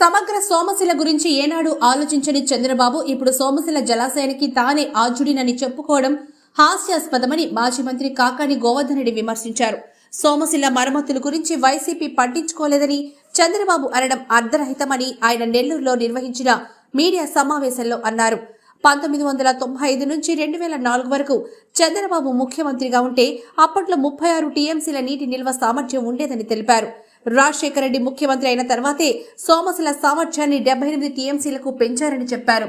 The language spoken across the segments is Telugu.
సమగ్ర సోమశిల గురించి ఏనాడు ఆలోచించని చంద్రబాబు ఇప్పుడు సోమశిల జలాశయానికి తానే ఆర్జుడినని చెప్పుకోవడం హాస్యాస్పదమని మాజీ మంత్రి కాకాని గోవర్ధనరెడ్డి విమర్శించారు. సోమశిల మరమ్మతుల గురించి వైసీపీ పట్టించుకోలేదని చంద్రబాబు అనడం అర్ధరహితమని ఆయన నెల్లూరులో నిర్వహించిన మీడియా సమావేశంలో అన్నారు. పంతొమ్మిది వందల తొంభై ఐదు నుంచి రెండు వేల నాలుగు వరకు చంద్రబాబు ముఖ్యమంత్రిగా ఉంటే అప్పట్లో ముప్పై ఆరు టీఎంసీల నీటి నిల్వ సామర్థ్యం ఉండేదని తెలిపారు. రాజశేఖర రెడ్డి ముఖ్యమంత్రి అయిన తర్వాతే సోమసుల సామర్థ్యాన్ని డెబ్బై ఎనిమిది టీఎంసీలకు పెంచారని చెప్పారు.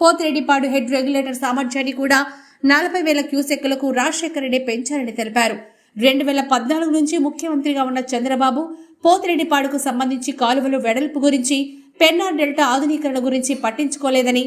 పోతిరెడ్డిపాడు హెడ్ రెగ్యులేటర్ సామర్థ్యాన్ని కూడా నలభై వేల క్యూసెక్కులకు రాజశేఖర రెడ్డి పెంచారని తెలిపారు. రెండు వేల పద్నాలుగు నుంచి ముఖ్యమంత్రిగా ఉన్న చంద్రబాబు పోతిరెడ్డిపాడుకు సంబంధించి కాలువలు వెడల్పు గురించి పెన్నార్ డెల్టా ఆధునీకరణ గురించి పట్టించుకోలేదని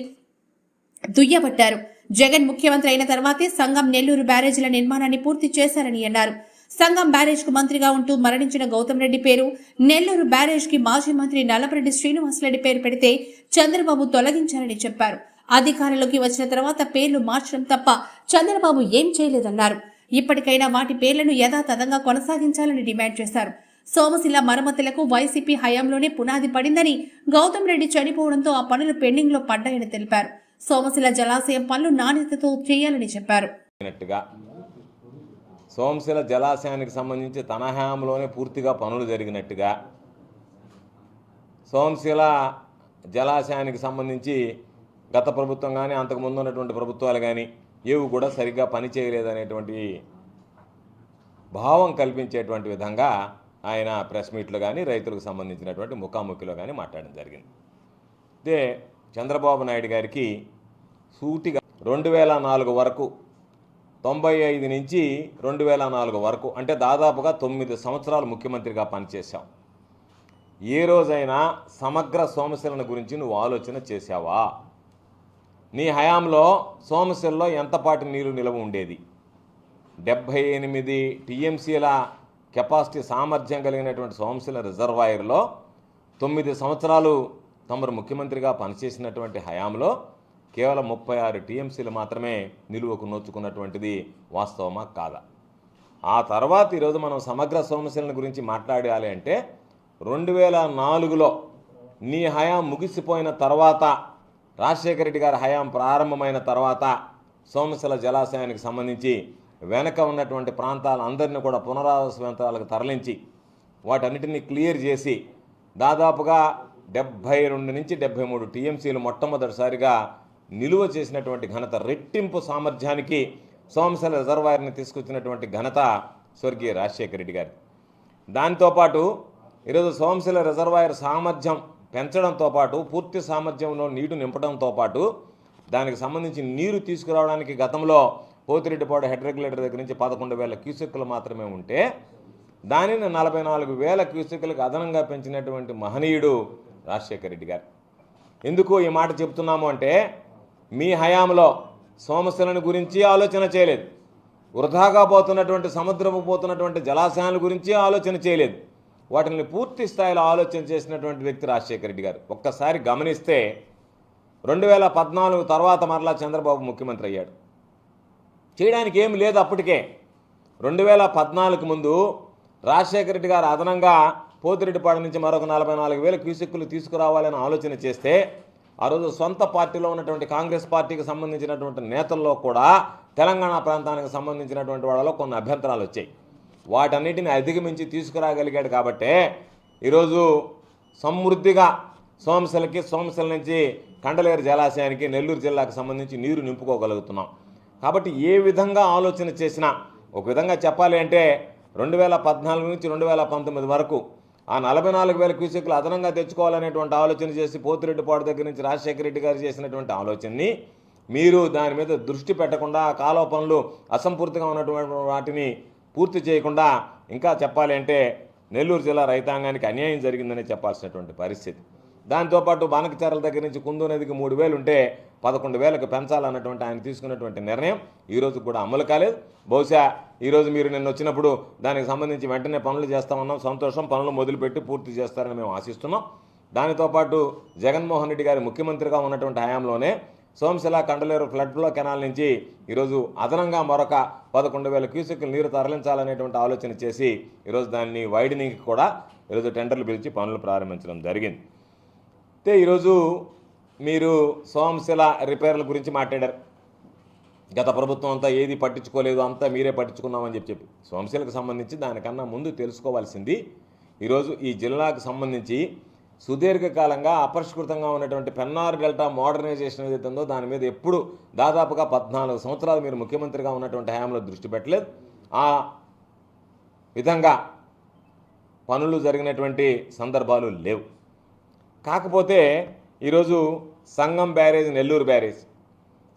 దుయ్యబట్టారు. జగన్ ముఖ్యమంత్రి అయిన తర్వాతే సంఘం నెల్లూరు బ్యారేజీల నిర్మాణాన్ని పూర్తి చేశారని అన్నారు. సంగం బ్యారేజ్కు మంత్రిగా ఉంటూ మరణించిన గౌతమ్ రెడ్డి పేరు నెల్లూరు బ్యారేజ్కి మాజీ మంత్రి నల్లపరెడ్డి శ్రీనివాసరెడ్డి పేరు పెడితే చంద్రబాబు తొలగించారని చెప్పారు. అధికారంలోకి వచ్చిన తర్వాత పేర్లు మార్చడం తప్ప చంద్రబాబు ఏం చేయలేదన్నారు. ఇప్పటికైనా వాటి పేర్లను యథాతథంగా కొనసాగించాలని డిమాండ్ చేశారు. సోమశిల మరమ్మతులకు వైసీపీ హయాంలోనే పునాది పడిందని గౌతమ్ రెడ్డి చనిపోవడంతో ఆ పనులు పెండింగ్లో పడ్డాయని తెలిపారు. సోమశిల జలాశయం పనులు నాణ్యతతో చేయాలని చెప్పారు. సోంశిల జలాశయానికి సంబంధించి తన హయాంలోనే పూర్తిగా పనులు జరిగినట్టుగా సోంశిల జలాశయానికి సంబంధించి గత ప్రభుత్వం కానీ అంతకుముందు ఉన్నటువంటి ప్రభుత్వాలు కానీ ఏవి కూడా సరిగ్గా పనిచేయలేదనేటువంటి భావం కల్పించేటువంటి విధంగా ఆయన ప్రెస్ మీట్లు కానీ రైతులకు సంబంధించినటువంటి ముఖాముఖిలో కానీ మాట్లాడడం జరిగింది. అయితే చంద్రబాబు నాయుడు గారికి సూటిగా రెండు వేల నాలుగు వరకు తొంభై ఐదు నుంచి రెండు వేల నాలుగు వరకు అంటే దాదాపుగా తొమ్మిది సంవత్సరాలు ముఖ్యమంత్రిగా పనిచేశావు ఏ రోజైనా సమగ్ర సోమశిలను గురించి నువ్వు ఆలోచన చేశావా? నీ హయాంలో సోమశిలలో ఎంతపాటి నీరు నిలవ ఉండేది? డెబ్భై ఎనిమిది టీఎంసీల కెపాసిటీ సామర్థ్యం కలిగినటువంటి సోమశిల రిజర్వాయర్లో తొమ్మిది సంవత్సరాలు తమరు ముఖ్యమంత్రిగా పనిచేసినటువంటి హయాంలో కేవలం ముప్పై ఆరు టీఎంసీలు మాత్రమే నిలువకు నోచుకున్నటువంటిది వాస్తవమా కాదా? ఆ తర్వాత ఈరోజు మనం సమగ్ర సోమశీలన గురించి మాట్లాడాలి అంటే రెండు వేల నాలుగులో నీ హయాం ముగిసిపోయిన తర్వాత రాజశేఖర రెడ్డి గారి హయాం ప్రారంభమైన తర్వాత సోమశిల జలాశయానికి సంబంధించి వెనక ఉన్నటువంటి ప్రాంతాలందరినీ కూడా పునరావాస ప్రాంతాలకు తరలించి వాటన్నిటిని క్లియర్ చేసి దాదాపుగా డెబ్భై రెండు నుంచి డెబ్భై మూడు టీఎంసీలు మొట్టమొదటిసారిగా నిలువ చేసినటువంటి ఘనత రెట్టింపు సామర్థ్యానికి సోమశల రిజర్వాయర్ని తీసుకొచ్చినటువంటి ఘనత స్వర్గీయ రాజశేఖర రెడ్డి గారి. దాంతోపాటు ఈరోజు సోమశిల రిజర్వాయర్ సామర్థ్యం పెంచడంతో పాటు పూర్తి సామర్థ్యంలో నీరు నింపడంతో పాటు దానికి సంబంధించి నీరు తీసుకురావడానికి గతంలో పోతిరెడ్డిపాడు హెడ్ రెగ్యులేటర్ దగ్గర నుంచి పదకొండు వేల క్యూసెక్కులు మాత్రమే ఉంటే దానిని నలభై నాలుగు వేల క్యూసెక్కులకు అదనంగా పెంచినటువంటి మహనీయుడు రాజశేఖర రెడ్డి గారు. ఎందుకు ఈ మాట చెప్తున్నాము అంటే మీ హయాంలో సోమశిలను గురించి ఆలోచన చేయలేదు. వృధాగా పోతున్నటువంటి సముద్రపు పోతున్నటువంటి జలాశయాల గురించి ఆలోచన చేయలేదు. వాటిని పూర్తి స్థాయిలో ఆలోచన చేసినటువంటి వ్యక్తి రాజశేఖర రెడ్డి గారు. ఒక్కసారి గమనిస్తే రెండు వేల పద్నాలుగు తర్వాత మరలా చంద్రబాబు ముఖ్యమంత్రి అయ్యాడు. చేయడానికి ఏమి లేదు అప్పటికే. రెండు వేల పద్నాలుగు ముందు రాజశేఖర రెడ్డి గారు అదనంగా పోతిరెడ్డిపాడు నుంచి మరొక నలభై నాలుగు వేల క్యూసెక్కులు తీసుకురావాలని ఆలోచన చేస్తే ఆ రోజు సొంత పార్టీలో ఉన్నటువంటి కాంగ్రెస్ పార్టీకి సంబంధించినటువంటి నేతల్లో కూడా తెలంగాణ ప్రాంతానికి సంబంధించినటువంటి వాళ్ళలో కొన్ని అభ్యంతరాలు వచ్చాయి. వాటన్నిటిని అధిగమించి తీసుకురాగలిగాడు కాబట్టే ఈరోజు సమృద్ధిగా సోమశలకి సోమశల నుంచి కండలేరు జలాశయానికి నెల్లూరు జిల్లాకు సంబంధించి నీరు నింపుకోగలుగుతున్నాం. కాబట్టి ఏ విధంగా ఆలోచన చేసినా ఒక విధంగా చెప్పాలి అంటే రెండు వేల పద్నాలుగు నుంచి రెండు వేల పంతొమ్మిది వరకు ఆ నలభై నాలుగు వేల క్యూసెక్లు అదనంగా తెచ్చుకోవాలనేటువంటి ఆలోచన చేసి పోతిరెడ్డిపాడు దగ్గర నుంచి రాజశేఖర రెడ్డి గారు చేసినటువంటి ఆలోచనని మీరు దాని మీద దృష్టి పెట్టకుండా కాలువ పనులు అసంపూర్తిగా ఉన్నటువంటి వాటిని పూర్తి చేయకుండా ఇంకా చెప్పాలి అంటే నెల్లూరు జిల్లా రైతాంగానికి అన్యాయం జరిగిందని చెప్పాల్సినటువంటి పరిస్థితి. దాంతోపాటు బానకచారల దగ్గర నుంచి కుందు నదికి మూడు వేలు ఉంటే పదకొండు వేలకు పెంచాలన్నటువంటి ఆయన తీసుకున్నటువంటి నిర్ణయం ఈరోజు కూడా అమలు కాలేదు. బహుశా ఈరోజు మీరు నిన్న వచ్చినప్పుడు దానికి సంబంధించి వెంటనే పనులు చేస్తామన్నాం. సంతోషం పనులు మొదలుపెట్టి పూర్తి చేస్తారని మేము ఆశిస్తున్నాం. దానితో పాటు జగన్మోహన్ రెడ్డి గారి ముఖ్యమంత్రిగా ఉన్నటువంటి హయాంలోనే Somasila Kandaleru flood flow canal నుంచి ఈరోజు అదనంగా మరొక పదకొండు వేల క్యూసెక్లు నీరు తరలించాలనేటువంటి ఆలోచన చేసి ఈరోజు దాన్ని వైడనింగ్కి కూడా ఈరోజు టెండర్లు పిలిచి పనులు ప్రారంభించడం జరిగింది. అయితే ఈరోజు మీరు సోమశిల రిపేర్ల గురించి మాట్లాడారు. గత ప్రభుత్వం అంతా ఏది పట్టించుకోలేదు అంతా మీరే పట్టించుకున్నామని చెప్పి చెప్పి. సోమశిలకు సంబంధించి దానికన్నా ముందు తెలుసుకోవాల్సింది ఈరోజు ఈ జిల్లాకు సంబంధించి సుదీర్ఘకాలంగా అపరిష్కృతంగా ఉన్నటువంటి పెన్నార్ డెల్టా మోడర్నైజేషన్ ఏదైతే ఉందో దాని మీద ఎప్పుడు దాదాపుగా పద్నాలుగు సంవత్సరాలు మీరు ముఖ్యమంత్రిగా ఉన్నటువంటి హయాంలో దృష్టి పెట్టలేదు. ఆ విధంగా పనులు జరిగినటువంటి సందర్భాలు లేవు. కాకపోతే ఈరోజు Sangam barrage Nellore barrage.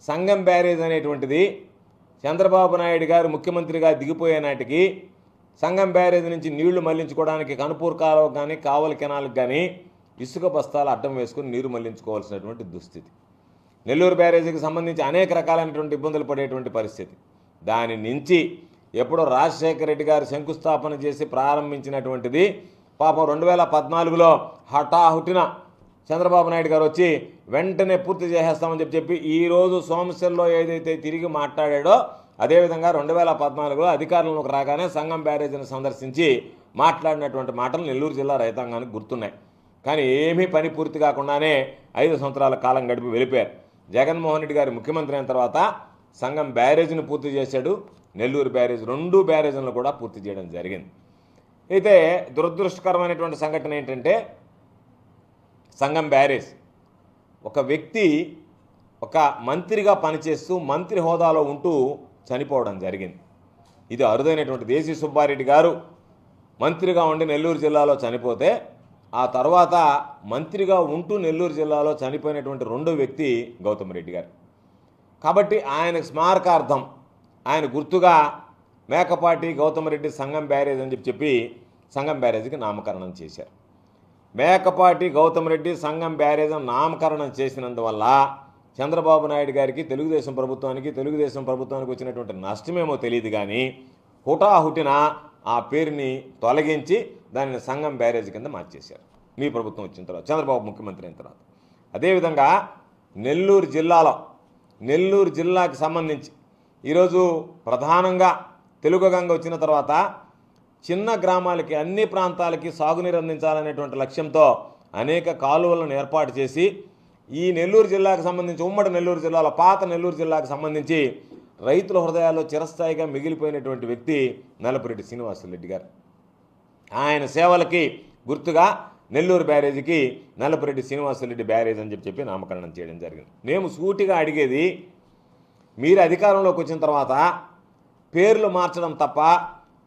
Sangam barrage అనేటువంటిది చంద్రబాబు నాయుడు గారు ముఖ్యమంత్రిగా దిగిపోయే నాటికి సంగం బ్యారేజ్ నుంచి నీళ్ళు మళ్ళించుకోవడానికి కనుపూర్ కాలువ కానీ కావల కెనాలకు కానీ ఇసుక బస్తాలు అడ్డం వేసుకుని నీరు మళ్ళించుకోవాల్సినటువంటి దుస్థితి. నెల్లూరు బ్యారేజీకి సంబంధించి అనేక రకాలైనటువంటి ఇబ్బందులు పడేటువంటి పరిస్థితి. దాని నుంచి ఎప్పుడో రాజశేఖర రెడ్డి గారు శంకుస్థాపన చేసి ప్రారంభించినటువంటిది పాపం రెండు వేల పద్నాలుగులో హఠాహుటిన చంద్రబాబు నాయుడు గారు వచ్చి వెంటనే పూర్తి చేసేస్తామని చెప్పి చెప్పి ఈరోజు సోమశిల్లో ఏదైతే తిరిగి మాట్లాడాడో అదేవిధంగా రెండు వేల పద్నాలుగులో అధికారంలోకి రాగానే సంఘం బ్యారేజీని సందర్శించి మాట్లాడినటువంటి మాటలు నెల్లూరు జిల్లా రైతాంగానికి గుర్తున్నాయి. కానీ ఏమీ పని పూర్తి కాకుండానే ఐదు సంవత్సరాల కాలం గడిపి వెళ్ళిపోయారు. జగన్మోహన్ రెడ్డి గారి ముఖ్యమంత్రి అయిన తర్వాత సంఘం బ్యారేజ్ని పూర్తి చేశాడు. నెల్లూరు బ్యారేజ్ రెండు బ్యారేజ్లను కూడా పూర్తి చేయడం జరిగింది. అయితే దురదృష్టకరమైనటువంటి సంఘటన ఏంటంటే సంఘం బ్యారేజ్. ఒక వ్యక్తి ఒక మంత్రిగా పనిచేస్తూ మంత్రి హోదాలో ఉంటూ చనిపోవడం జరిగింది. ఇది అరుదైనటువంటి దేశీ సుబ్బారెడ్డి గారు మంత్రిగా ఉండి నెల్లూరు జిల్లాలో చనిపోతే ఆ తర్వాత మంత్రిగా ఉంటూ నెల్లూరు జిల్లాలో చనిపోయినటువంటి రెండో వ్యక్తి గౌతమ్ రెడ్డి గారు. కాబట్టి ఆయన స్మారకార్థం ఆయన గుర్తుగా మేకపాటి గౌతమరెడ్డి సంఘం బ్యారేజ్ అని చెప్పి చెప్పి సంఘం బ్యారేజ్కి నామకరణం చేశారు. మేకపాటి గౌతమరెడ్డి సంఘం బ్యారేజ్ నామకరణం చేసినందువల్ల చంద్రబాబు నాయుడు గారికి తెలుగుదేశం ప్రభుత్వానికి తెలుగుదేశం ప్రభుత్వానికి వచ్చినటువంటి నష్టమేమో తెలియదు కానీ హుటాహుటిన ఆ పేరుని తొలగించి దానిని సంఘం బ్యారేజ్ కింద మార్చేశారు. మీ ప్రభుత్వం వచ్చిన తర్వాత చంద్రబాబు ముఖ్యమంత్రి అయిన తర్వాత. అదేవిధంగా నెల్లూరు జిల్లాలో నెల్లూరు జిల్లాకి సంబంధించి ఈరోజు ప్రధానంగా తెలుగు గంగ వచ్చిన తర్వాత చిన్న గ్రామాలకి అన్ని ప్రాంతాలకి సాగునీరు అందించాలనేటువంటి లక్ష్యంతో అనేక కాలువలను ఏర్పాటు చేసి ఈ నెల్లూరు జిల్లాకు సంబంధించి ఉమ్మడి నెల్లూరు జిల్లాలో పాత నెల్లూరు జిల్లాకు సంబంధించి రైతుల హృదయాల్లో చిరస్థాయిగా మిగిలిపోయినటువంటి వ్యక్తి నలపరెడ్డి శ్రీనివాసరెడ్డి గారు. ఆయన సేవలకి గుర్తుగా నెల్లూరు బ్యారేజీకి నలపరెడ్డి శ్రీనివాసరెడ్డి బ్యారేజ్ అని చెప్పి చెప్పి నామకరణం చేయడం జరిగింది. మేము సూటిగా అడిగేది మీరు అధికారంలోకి వచ్చిన తర్వాత పేర్లు మార్చడం తప్ప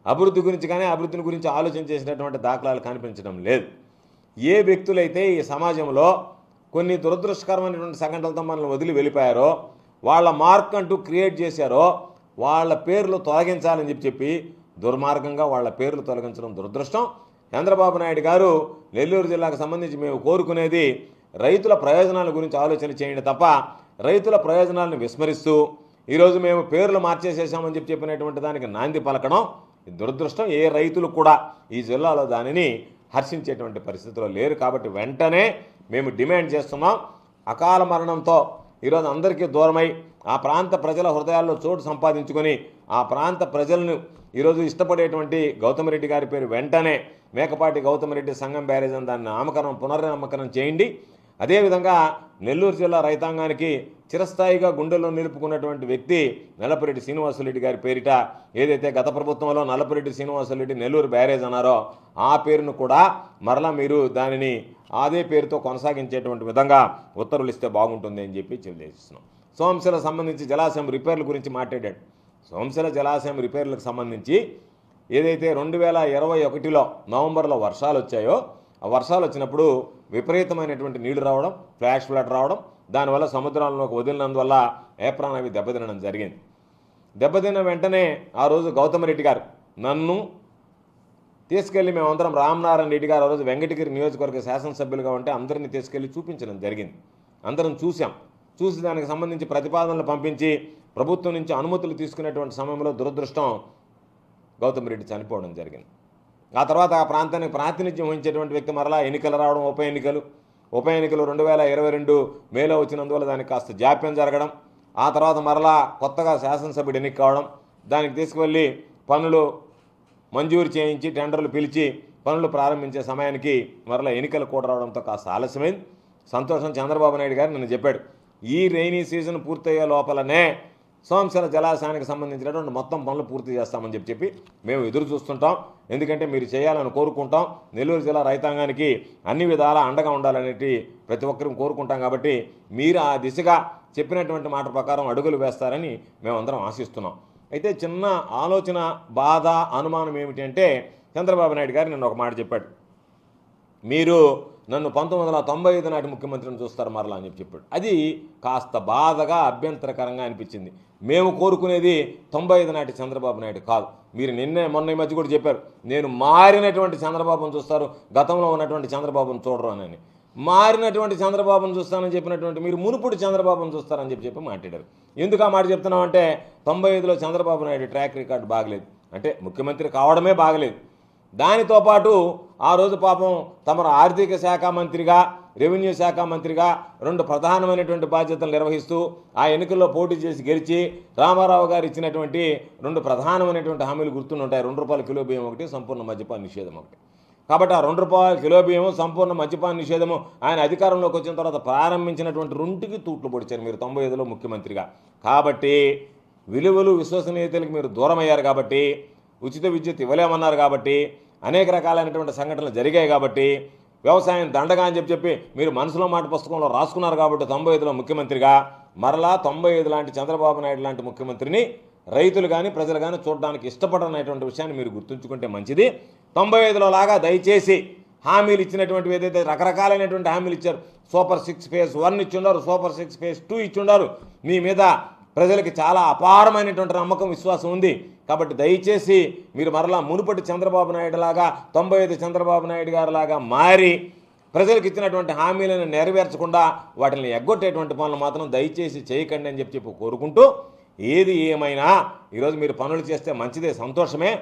అభివృద్ధి గురించి కానీ అభివృద్ధిని గురించి ఆలోచన చేసినటువంటి దాఖలాలు కనిపించడం లేదు. ఏ వ్యక్తులైతే ఈ సమాజంలో కొన్ని దురదృష్టకరమైనటువంటి సంఘటనలతో మనల్ని వదిలి వెళ్ళిపోయారో వాళ్ళ మార్క్ అంటూ క్రియేట్ చేశారో వాళ్ళ పేర్లు తొలగించాలని చెప్పి చెప్పి దుర్మార్గంగా వాళ్ళ పేర్లు తొలగించడం దురదృష్టం. చంద్రబాబు నాయుడు గారు నెల్లూరు జిల్లాకు సంబంధించి మేము కోరుకునేది రైతుల ప్రయోజనాల గురించి ఆలోచన చేయండి తప్ప రైతుల ప్రయోజనాలను విస్మరిస్తూ ఈరోజు మేము పేర్లు మార్చేసేసామని చెప్పి చెప్పినటువంటి దానికి నాంది పలకడం దురదృష్టం ఏ రైతులు కూడా ఈ జిల్లాలో దానిని హర్షించేటువంటి పరిస్థితిలో లేరు. కాబట్టి వెంటనే మేము డిమాండ్ చేస్తున్నాం. అకాల మరణంతో ఈరోజు అందరికీ దూరమై ఆ ప్రాంత ప్రజల హృదయాల్లో చోటు సంపాదించుకొని ఆ ప్రాంత ప్రజలను ఈరోజు ఇష్టపడేటువంటి గౌతమ్ రెడ్డి గారి పేరు వెంటనే మేకపాటి గౌతమ్ రెడ్డి సంఘం బ్యారేజ్ అని దాన్ని నామకరణం పునర్నామకరణం చేయండి. అదేవిధంగా నెల్లూరు జిల్లా రైతాంగానికి చిరస్థాయిగా గుండెల్లో నిలుపుకున్నటువంటి వ్యక్తి నలపరెడ్డి శ్రీనివాసరెడ్డి గారి పేరిట ఏదైతే గత ప్రభుత్వంలో నల్లపురెడ్డి శ్రీనివాసరెడ్డి నెల్లూరు బ్యారేజ్ అన్నారో ఆ పేరును కూడా మరలా మీరు దానిని అదే పేరుతో కొనసాగించేటువంటి విధంగా ఉత్తర్వులు ఇస్తే బాగుంటుంది అని చెప్పి తెలియజేస్తున్నాం. సోంశిల సంబంధించి జలాశయం రిపేర్ల గురించి మాట్లాడాడు. సోమశిల జలాశయం రిపేర్లకు సంబంధించి ఏదైతే రెండు వేల ఇరవై ఒకటిలో నవంబర్లో వర్షాలు వచ్చాయో వర్షాలు వచ్చినప్పుడు విపరీతమైనటువంటి నీళ్ళు రావడం ఫ్లాష్ ఫ్లడ్ రావడం దానివల్ల సముద్రంలోకి వదిలినందువల్ల ఏప్రాన్ అవి దెబ్బతినడం జరిగింది. దెబ్బతిన్న వెంటనే ఆ రోజు గౌతమ్ రెడ్డి గారు నన్ను తీసుకెళ్ళి మేమందరం రామనారాయణ రెడ్డి గారు ఆ రోజు వెంకటగిరి నియోజకవర్గ శాసనసభ్యులుగా ఉంటే అందరినీ తీసుకెళ్ళి చూపించడం జరిగింది. అందరం చూసాం చూసి దానికి సంబంధించి ప్రతిపాదనలు పంపించి ప్రభుత్వం నుంచి అనుమతులు తీసుకునేటువంటి సమయంలో దురదృష్టం గౌతమ్ రెడ్డి చనిపోవడం జరిగింది. ఆ తర్వాత ఆ ప్రాంతానికి ప్రాతినిధ్యం వహించేటువంటి వ్యక్తి మరలా ఎన్నికలు రావడం ఉప ఎన్నికలు. ఉప ఎన్నికలు రెండు వేల ఇరవై రెండు మేలో వచ్చినందువల్ల దానికి కాస్త జాప్యం జరగడం ఆ తర్వాత మరలా కొత్తగా శాసనసభ్యుడు ఎన్నిక కావడం దానికి తీసుకువెళ్ళి పనులు మంజూరు చేయించి టెండర్లు పిలిచి పనులు ప్రారంభించే సమయానికి మరలా ఎన్నికలు కూడా రావడంతో కాస్త ఆలస్యమైంది. సంతోషం చంద్రబాబు నాయుడు గారు నిన్న చెప్పాడు ఈ రైనీ సీజన్ పూర్తయ్యే లోపలనే సోమశిల జలాశయానికి సంబంధించినటువంటి మొత్తం పనులు పూర్తి చేస్తామని చెప్పి చెప్పి మేము ఎదురు చూస్తుంటాం. ఎందుకంటే మీరు చేయాలని కోరుకుంటాం. నెల్లూరు జిల్లా రైతాంగానికి అన్ని విధాల అండగా ఉండాలనేటి ప్రతి ఒక్కరూ కోరుకుంటాం కాబట్టి మీరు ఆ దిశగా చెప్పినటువంటి మాట ప్రకారం అడుగులు వేస్తారని మేమందరం ఆశిస్తున్నాం. అయితే చిన్న ఆలోచన బాధ అనుమానం ఏమిటి అంటే చంద్రబాబు నాయుడు గారు నిన్న ఒక మాట చెప్పాడు. మీరు నన్ను పంతొమ్మిది వందల తొంభై ఐదు నాటి ముఖ్యమంత్రిని చూస్తారు మరలా అని చెప్పి చెప్పాడు. అది కాస్త బాధగా అభ్యంతరకరంగా అనిపించింది. మేము కోరుకునేది తొంభై ఐదు నాటి చంద్రబాబు నాయుడు కాదు. మీరు నిన్నే మొన్న ఈ మధ్య కూడా చెప్పారు. నేను మారినటువంటి చంద్రబాబును చూస్తారు గతంలో ఉన్నటువంటి చంద్రబాబును చూడరు అని. మారినటువంటి చంద్రబాబును చూస్తానని చెప్పినటువంటి మీరు మునుపుడు చంద్రబాబును చూస్తారని చెప్పి చెప్పి మాట్లాడారు. ఎందుకు ఆ మాట చెప్తున్నామంటే తొంభై ఐదులో చంద్రబాబు నాయుడు ట్రాక్ రికార్డు బాగలేదు. అంటే ముఖ్యమంత్రి కావడమే బాగలేదు. దానితో పాటు ఆ రోజు పాపం తమరు ఆర్థిక శాఖ మంత్రిగా రెవెన్యూ శాఖ మంత్రిగా రెండు ప్రధానమైనటువంటి బాధ్యతలు నిర్వహిస్తూ ఆ ఎన్నికల్లో పోటీ చేసి గెలిచి రామారావు గారు ఇచ్చినటువంటి రెండు ప్రధానమైనటువంటి హామీలు గుర్తుంటాయి రెండు రూపాయల కిలో బియ్యం ఒకటి సంపూర్ణ మద్యపాన నిషేధం ఒకటి. కాబట్టి ఆ రెండు రూపాయల కిలో బియ్యము సంపూర్ణ మద్యపాన నిషేధము ఆయన అధికారంలోకి వచ్చిన తర్వాత ప్రారంభించినటువంటి రెండుకి తూట్లు పొడిచారు మీరు తొంభై ఐదులో ముఖ్యమంత్రిగా. కాబట్టి విలువలు విశ్వసనీయతలకు మీరు దూరమయ్యారు కాబట్టి ఉచిత విద్యుత్ ఇవ్వలేమన్నారు కాబట్టి అనేక రకాలైనటువంటి సంఘటనలు జరిగాయి కాబట్టి వ్యవసాయం దండగా అని చెప్పి చెప్పి మీరు మనసులో మాట పుస్తకంలో రాసుకున్నారు కాబట్టి తొంభై ఐదులో ముఖ్యమంత్రిగా మరలా తొంభై ఐదు లాంటి చంద్రబాబు నాయుడు లాంటి ముఖ్యమంత్రిని రైతులు కానీ ప్రజలు కానీ చూడడానికి ఇష్టపడనటువంటి విషయాన్ని మీరు గుర్తుంచుకుంటే మంచిది. తొంభై ఐదులో లాగా దయచేసి హామీలు ఇచ్చినటువంటివి ఏదైతే రకరకాలైనటువంటి హామీలు ఇచ్చారు సూపర్ సిక్స్ ఫేజ్ వన్ ఇచ్చుండారు సూపర్ సిక్స్ ఫేజ్ టూ ఇచ్చుండారు మీ మీద ప్రజలకి చాలా అపారమైనటువంటి నమ్మకం విశ్వాసం ఉంది. కాబట్టి దయచేసి మీరు మరలా మునుపటి చంద్రబాబు నాయుడు లాగా తొంభై ఐదు చంద్రబాబు నాయుడు గారు లాగా మారి ప్రజలకు ఇచ్చినటువంటి హామీలను నెరవేర్చకుండా వాటిని ఎగ్గొట్టేటువంటి పనులు మాత్రం దయచేసి చేయకండి అని చెప్పి చెప్పి కోరుకుంటూ ఏది ఏమైనా ఈరోజు మీరు పనులు చేస్తే మంచిదే సంతోషమే.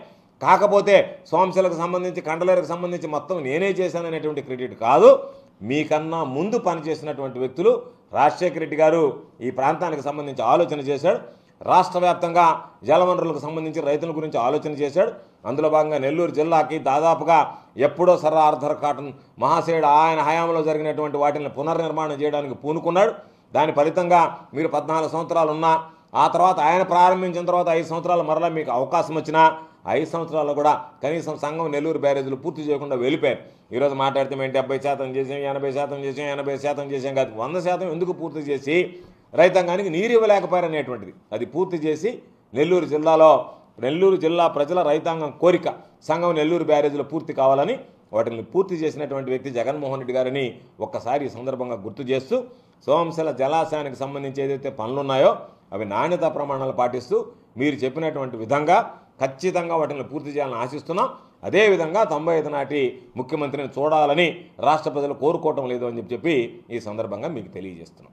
కాకపోతే సోంశలకు సంబంధించి కండలేరకు సంబంధించి మొత్తం నేనే చేశాననేటువంటి క్రెడిట్ కాదు. మీకన్నా ముందు పనిచేసినటువంటి వ్యక్తులు రాజశేఖర రెడ్డి గారు ఈ ప్రాంతానికి సంబంధించి ఆలోచన చేశాడు. రాష్ట్ర వ్యాప్తంగా జలవనరులకు సంబంధించి రైతుల గురించి ఆలోచన చేశాడు. అందులో భాగంగా నెల్లూరు జిల్లాకి దాదాపుగా ఎప్పుడో సర్ ఆర్థర్ కాటన్ మహాశయుడు ఆయన హయాంలో జరిగినటువంటి వాటిని పునర్నిర్మాణం చేయడానికి పూనుకున్నాడు. దాని ఫలితంగా మీరు పద్నాలుగు సంవత్సరాలు ఉన్నా ఆ తర్వాత ఆయన ప్రారంభించిన తర్వాత ఐదు సంవత్సరాలు మరలా మీకు అవకాశం వచ్చినా ఐదు సంవత్సరాల్లో కూడా కనీసం సంఘం నెల్లూరు బ్యారేజీలు పూర్తి చేయకుండా వెళ్ళిపోయారు. ఈరోజు మాట్లాడితే మేము డెబ్బై శాతం చేసాం ఎనభై శాతం చేసాం ఎనభై శాతం చేసాం కాదు వంద శాతం ఎందుకు పూర్తి చేసి రైతాంగానికి నీరు ఇవ్వలేకపోయారనేటువంటిది అది పూర్తి చేసి నెల్లూరు జిల్లాలో నెల్లూరు జిల్లా ప్రజల రైతాంగం కోరిక సంఘం నెల్లూరు బ్యారేజీలు పూర్తి కావాలని వాటిని పూర్తి చేసినటువంటి వ్యక్తి జగన్మోహన్ రెడ్డి గారిని ఒక్కసారి ఈ సందర్భంగా గుర్తు చేస్తూ సోమశిల జలాశయానికి సంబంధించి ఏదైతే పనులున్నాయో అవి నాణ్యతా ప్రమాణాలు పాటిస్తూ మీరు చెప్పినటువంటి విధంగా ఖచ్చితంగా వాటిని పూర్తి చేయాలని ఆశిస్తున్నాం. అదేవిధంగా తొంభై ఐదు నాటి ముఖ్యమంత్రిని చూడాలని రాష్ట్ర ప్రజలు కోరుకోవటం లేదు అని చెప్పి ఈ సందర్భంగా మీకు తెలియజేస్తున్నాం.